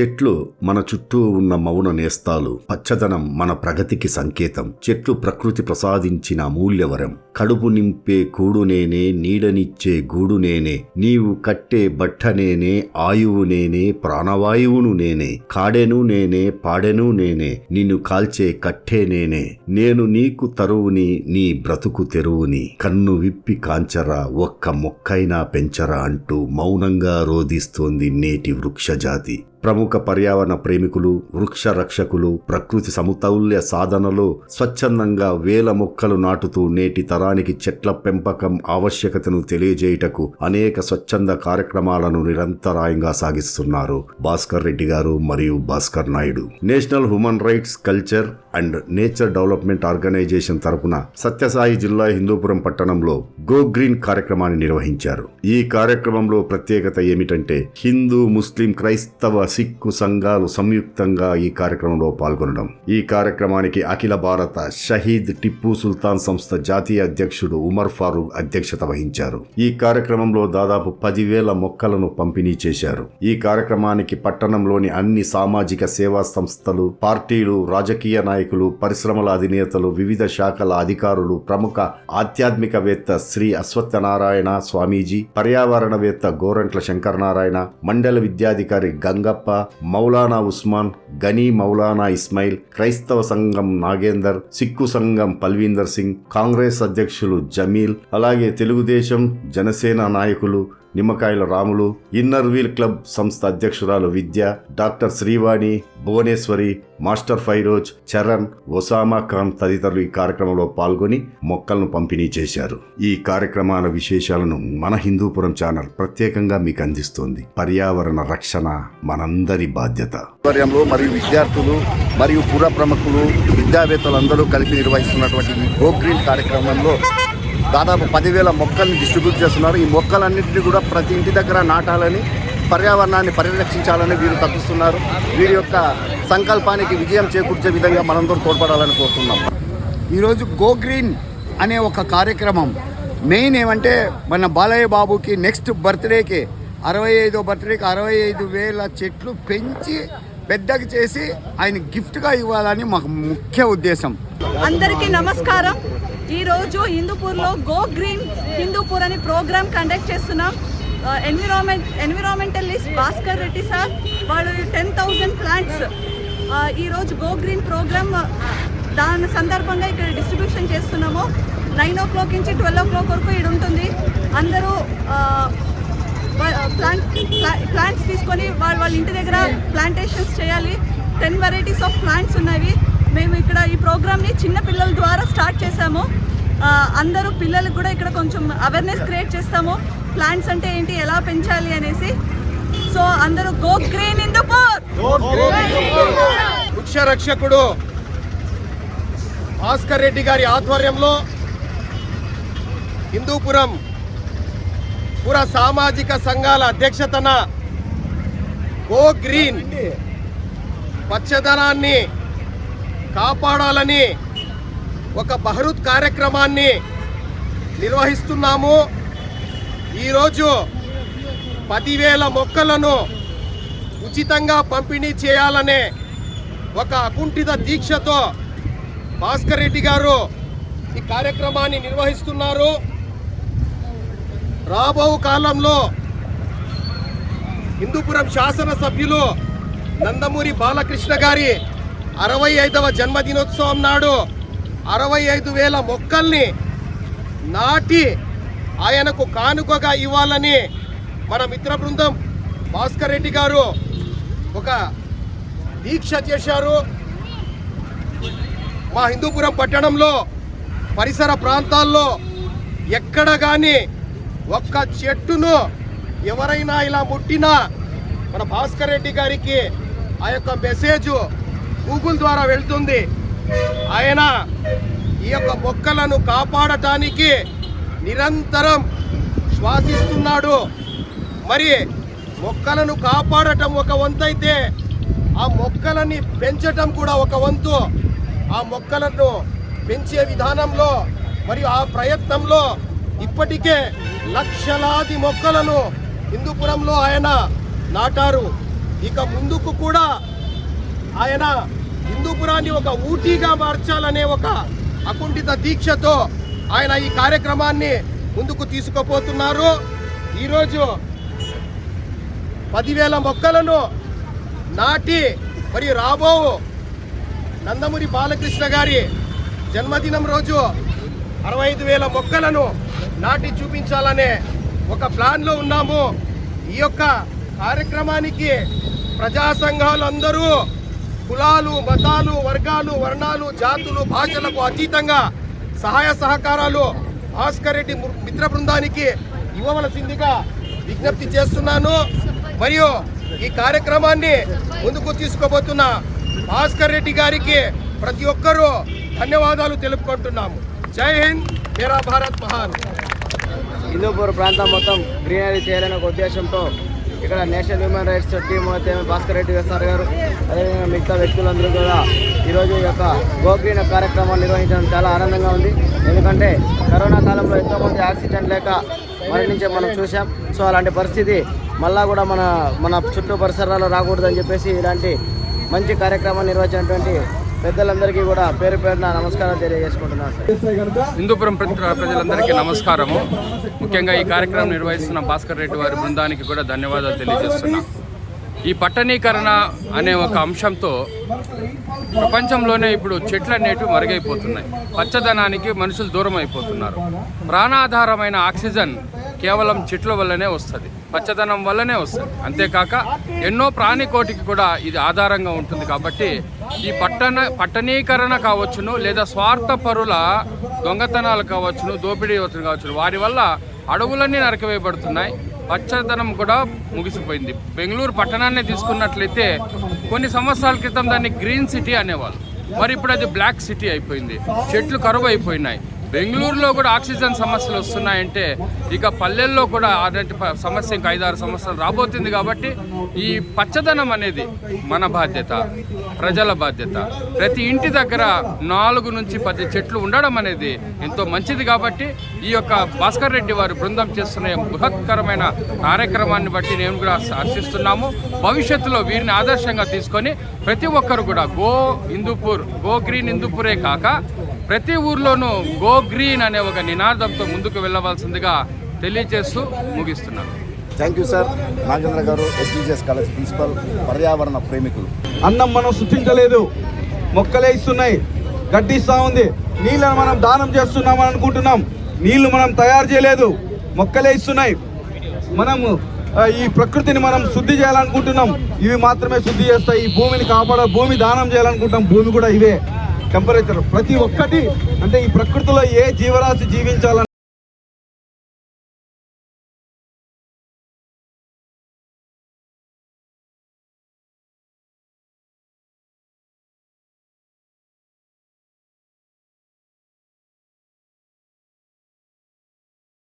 చెట్లు మన చుట్టూ ఉన్న మౌన నేస్తాలు పచ్చదనం మన ప్రగతికి సంకేతం. చెట్లు ప్రకృతి ప్రసాదించిన అమూల్యవరం కడుపు నింపే కూడునేనే నీడనిచ్చే గూడు నేనే. నీవు కట్టే బట్టనేనే ఆయువు నేనే ప్రాణవాయువును నేనే. కాడెను నేనే పాడెను నేనే. నిన్ను కాల్చే కట్టే నేనే. నేను నీకు తరువుని నీ బ్రతుకు తెరువుని. కన్ను విప్పి కాంచరా ఒక్క మొక్కైనా పెంచరా అంటూ మౌనంగా రోధిస్తోంది నేటి వృక్షజాతి. ప్రముఖ పర్యావరణ ప్రేమికులు వృక్ష రక్షకులు ప్రకృతి సమతౌల్య సాధనలో స్వచ్ఛందంగా వేల మొక్కలు నాటుతూ నేటి తరానికి చెట్ల పెంపకం ఆవశ్యకతను తెలియజేయుటకు అనేక స్వచ్ఛంద కార్యక్రమాలను నిరంతరాయంగా సాగిస్తున్నారు భాస్కర్ రెడ్డి గారు మరియు Bhaskar Naidu. National human rights culture and nature development organisation తరపున సత్యసాయి జిల్లా హిందూపురం పట్టణంలో గో గ్రీన్ కార్యక్రమాన్ని నిర్వహించారు. ఈ కార్యక్రమంలో ప్రత్యేకత ఏమిటంటే హిందూ ముస్లిం క్రైస్తవ సిక్కు సంఘాలు సంయుక్తంగా ఈ కార్యక్రమంలో పాల్గొనడం. ఈ కార్యక్రమానికి అఖిల భారత షహీద్ టిప్పు సుల్తాన్ సంస్థ జాతీయ అధ్యక్షుడు ఉమర్ ఫారూక్ అధ్యక్షత వహించారు. ఈ కార్యక్రమంలో దాదాపు పదివేల మొక్కలను పంపిణీ చేశారు. ఈ కార్యక్రమానికి పట్టణంలోని అన్ని సామాజిక సేవా సంస్థలు పార్టీలు రాజకీయ నాయకులు పరిశ్రమల అధినేతలు వివిధ శాఖల అధికారులు ప్రముఖ ఆధ్యాత్మికవేత్త శ్రీ అశ్వత్థనారాయణ స్వామీజీ పర్యావరణవేత్త గోరంట్ల శంకరనారాయణ మండల విద్యాధికారి గంగప్ప మౌలానా ఉస్మాన్ గనీ మౌలానా ఇస్మాయిల్ క్రైస్తవ సంఘం నాగేందర్ సిక్కు సంఘం పల్వీందర్ సింగ్ కాంగ్రెస్ అధ్యక్షులు జమీల్ అలాగే తెలుగుదేశం జనసేన నాయకులు నిమ్మకాయల రాములు ఇన్నర్ వీల్ క్లబ్ సంస్థ అధ్యక్షురాలు విద్య డాక్టర్ శ్రీవాణి భువనేశ్వరి మాస్టర్ ఫైరోజ్ చరణ్ ఒసామా ఖాన్ తదితరులు ఈ కార్యక్రమంలో పాల్గొని మొక్కలను పంపిణీ చేశారు. ఈ కార్యక్రమాల విశేషాలను మన హిందూపురం ఛానల్ ప్రత్యేకంగా మీకు అందిస్తోంది. పర్యావరణ రక్షణ మనందరి బాధ్యత. మరియు విద్యార్థులు మరియు పుర ప్రముఖులు విద్యావేత్తలందరూ కలిపి నిర్వహిస్తున్నటువంటి ఈ గో గ్రీన్ కార్యక్రమంలో దాదాపు పదివేల మొక్కల్ని డిస్ట్రిబ్యూట్ చేస్తున్నారు. ఈ మొక్కలన్నింటినీ కూడా ప్రతి ఇంటి దగ్గర నాటాలని పర్యావరణాన్ని పరిరక్షించాలని వీరు తప్పిస్తున్నారు వీరి యొక్క సంకల్పానికి విజయం చేకూర్చే విధంగా మనందరూ తోడ్పడాలని కోరుతున్నాం. ఈరోజు గో గ్రీన్ అనే ఒక కార్యక్రమం. మెయిన్ ఏమంటే మన బాలయ్య బాబుకి నెక్స్ట్ బర్త్డేకి అరవై ఐదో బర్త్డేకి అరవై ఐదు వేల చెట్లు పెంచి పెద్దగా చేసి ఆయన గిఫ్ట్గా ఇవ్వాలని మాకు ముఖ్య ఉద్దేశం. అందరికీ నమస్కారం. ఈరోజు హిందూపూర్లో గో గ్రీన్ హిందూపూర్ అని ప్రోగ్రామ్ కండక్ట్ చేస్తున్నాం. Environment environmentalist Bhaskar Reddy sir వాళ్ళు టెన్ థౌజండ్ ప్లాంట్స్ ఈరోజు గో గ్రీన్ ప్రోగ్రామ్ దాని సందర్భంగా ఇక్కడ డిస్ట్రిబ్యూషన్ చేస్తున్నాము. నైన్ ఓ క్లాక్ నుంచి ట్వెల్వ్ ఓ క్లాక్ వరకు ఇక్కడ ఉంటుంది. అందరూ ప్లాంట్ ప్లాంట్స్ తీసుకొని వాళ్ళ వాళ్ళ ఇంటి దగ్గర ప్లాంటేషన్స్ చేయాలి. టెన్ వెరైటీస్ ఆఫ్ ప్లాంట్స్ ఉన్నవి. మేము ఇక్కడ ఈ ప్రోగ్రామ్ని చిన్న పిల్లల ద్వారా స్టార్ట్ చేశాము. అందరూ పిల్లలకు కూడా ఇక్కడ కొంచెం అవేర్నెస్ క్రియేట్ చేస్తాము. ప్లాంట్స్ అంటే ఏంటి ఎలా పెంచాలి అనేసి. సో అందరూ గో గ్రీన్ ఇన్ వృక్ష రక్షకుడు భాస్కర్ రెడ్డి గారి ఆధ్వర్యంలో హిందూపురం పుర సామాజిక సంఘాల అధ్యక్షతన గో గ్రీన్ పచ్చదనాన్ని కాపాడాలని ఒక బహరుత్ కార్యక్రమాన్ని నిర్వహిస్తున్నాము. ఈరోజు పదివేల మొక్కలను ఉచితంగా పంపిణీ చేయాలనే ఒక అకుంఠిత దీక్షతో భాస్కర్ రెడ్డి గారు ఈ కార్యక్రమాన్ని నిర్వహిస్తున్నారు. రాబో కాలంలో హిందూపురం శాసనసభ్యులు నందమూరి బాలకృష్ణ గారి అరవై ఐదవ జన్మదినోత్సవం నాడు అరవై ఐదు వేల మొక్కల్ని నాటి ఆయనకు కానుకగా ఇవ్వాలని మన మిత్ర బృందం భాస్కర్ రెడ్డి గారు ఒక దీక్ష చేశారు. మా హిందూపురం పట్టణంలో పరిసర ప్రాంతాల్లో ఎక్కడ కానీ ఒక్క చెట్టును ఎవరైనా ఇలా ముట్టినా మన భాస్కర్ రెడ్డి గారికి ఆ యొక్క మెసేజ్ గూగుల్ ద్వారా వెళ్తుంది. ఆయన ఈ యొక్క మొక్కలను కాపాడటానికి నిరంతరం శ్వాసిస్తున్నాడు. మరి మొక్కలను కాపాడటం ఒక వంతు అయితే ఆ మొక్కలని పెంచటం కూడా ఒక వంతు. ఆ మొక్కలను పెంచే విధానంలో మరియు ఆ ప్రయత్నంలో ఇప్పటికే లక్షలాది మొక్కలను హిందూపురంలో ఆయన నాటారు. ఇక ముందుకు కూడా ఆయన హిందూపురాన్ని ఒక ఊటీగా మార్చాలనే ఒక అకుంఠిత దీక్షతో ఆయన ఈ కార్యక్రమాన్ని ముందుకు తీసుకుపోతున్నారు. ఈరోజు పదివేల మొక్కలను నాటి మరి రాబో నందమూరి బాలకృష్ణ గారి జన్మదినం రోజు అరవై ఐదు వేల మొక్కలను నాటి చూపించాలనే ఒక ప్లాన్లో ఉన్నాము. ఈ యొక్క కార్యక్రమానికి ప్రజా సంఘాలు అందరూ కులాలు మతాలు వర్గాలు వర్ణాలు జాతులు భాషలకు అతీతంగా సహాయ సహకారాలు భాస్కర్ రెడ్డి మిత్ర బృందానికి ఇవ్వవలసిందిగా విజ్ఞప్తి చేస్తున్నాను. మరియు ఈ కార్యక్రమాన్ని ముందుకు తీసుకోబోతున్న భాస్కర్ రెడ్డి గారికి ప్రతి ఒక్కరూ ధన్యవాదాలు తెలుపుకుంటున్నాము. జై హింద్ మేరా భారత్ మహాన్. హిందూపూర్ ప్రాంతం మొత్తం గ్రీనరీ చేయాలనే ఒక ఉద్దేశంతో ఇక్కడ నేషనల్ హ్యూమన్ రైట్స్ టీమ్ అయితే భాస్కర్ రెడ్డి సార్ గారు అదేవిధంగా మిగతా వ్యక్తులందరూ కూడా ఈరోజు ఈ యొక్క గోగ్రీన్ కార్యక్రమాన్ని నిర్వహించడం చాలా ఆనందంగా ఉంది. ఎందుకంటే కరోనా కాలంలో ఎంతోమంది యాక్సిడెంట్ లేక మరణించే మనం చూసాం సో అలాంటి పరిస్థితి మళ్ళా కూడా మన మన చుట్టూ పరిసరాల్లో రాకూడదని చెప్పేసి ఇలాంటి మంచి కార్యక్రమాన్ని నిర్వహించినటువంటి పెద్దలందరికీ కూడా పేరు పేరున నమస్కారం తెలియజేసుకుంటున్నాను సార్. హిందూపురం ప్ర- ప్రజలందరికీ నమస్కారము. ముఖ్యంగా ఈ కార్యక్రమం నిర్వహిస్తున్న భాస్కర్ రెడ్డి వారి బృందానికి కూడా ధన్యవాదాలు తెలియజేస్తున్నా. ఈ పట్టణీకరణ అనే ఒక అంశంతో ప్రపంచంలోనే ఇప్పుడు చెట్లు అనేటివి మరుగైపోతున్నాయి. పచ్చదనానికి మనుషులు దూరం అయిపోతున్నారు ప్రాణాధారమైన ఆక్సిజన్ కేవలం చెట్ల వల్లనే వస్తుంది. పచ్చదనం వల్లనే వస్తుంది. అంతేకాక ఎన్నో ప్రాణికోటికి కూడా ఇది ఆధారంగా ఉంటుంది కాబట్టి ఈ పట్టణ పట్టణీకరణ కావచ్చును లేదా స్వార్థపరుల దొంగతనాలు కావచ్చును దోపిడీ కావచ్చును. వారి వల్ల అడవులన్నీ నరకవేయబడుతున్నాయి. పచ్చదనం కూడా ముగిసిపోయింది. బెంగళూరు పట్టణాన్ని తీసుకున్నట్లయితే కొన్ని సంవత్సరాల క్రితం దాన్ని గ్రీన్ సిటీ అనేవాళ్ళు. మరి ఇప్పుడు అది బ్లాక్ సిటీ అయిపోయింది. చెట్లు కరువు అయిపోయినాయి బెంగళూరులో కూడా ఆక్సిజన్ సమస్యలు వస్తున్నాయంటే ఇక పల్లెల్లో కూడా అలాంటి సమస్య ఇంకా ఐదారు సంవత్సరాలు రాబోతుంది కాబట్టి ఈ పచ్చదనం అనేది మన బాధ్యత ప్రజల బాధ్యత. ప్రతి ఇంటి దగ్గర నాలుగు నుంచి పది చెట్లు ఉండడం అనేది ఎంతో మంచిది కాబట్టి ఈ యొక్క భాస్కర్ రెడ్డి వారి బృందం చేస్తున్న బృహత్కరమైన కార్యక్రమాన్ని బట్టి నేను కూడా హర్షిస్తున్నాము. భవిష్యత్తులో వీరిని ఆదర్శంగా తీసుకొని ప్రతి ఒక్కరు కూడా గో హిందూపూర్ గో గ్రీన్ హిందూపూరే కాక ప్రతి ఊర్లోనూ గో గ్రీన్ అనే ఒక నినాదంతో ముందుకు వెళ్ళవలసిందిగా తెలియజేస్తూ ముగిస్తున్నాను. Thank you sir. నాగేంద్ర గారు ఎస్డిజిఎస్ కాలేజ్ ప్రిన్సిపల్ పర్యావరణ ప్రేమికులు. అన్నం మనం సృష్టించలేదు మొక్కలే ఇస్తున్నాయి. గడ్డి ఇస్తా ఉంది. నీళ్ళను మనం దానం చేస్తున్నాం అని అనుకుంటున్నాం. నీళ్ళు మనం తయారు చేయలేదు. మొక్కలే ఇస్తున్నాయి. మనము ఈ ప్రకృతిని మనం శుద్ధి చేయాలనుకుంటున్నాం. ఇవి మాత్రమే శుద్ధి చేస్తాయి. ఈ భూమిని కాపాడ భూమి దానం చేయాలనుకుంటాం. భూమి కూడా ఇవే. టెంపరేచర్ ప్రతి ఒక్కటి అంటే ఈ ప్రకృతిలో ఏ జీవరాశి జీవించాలని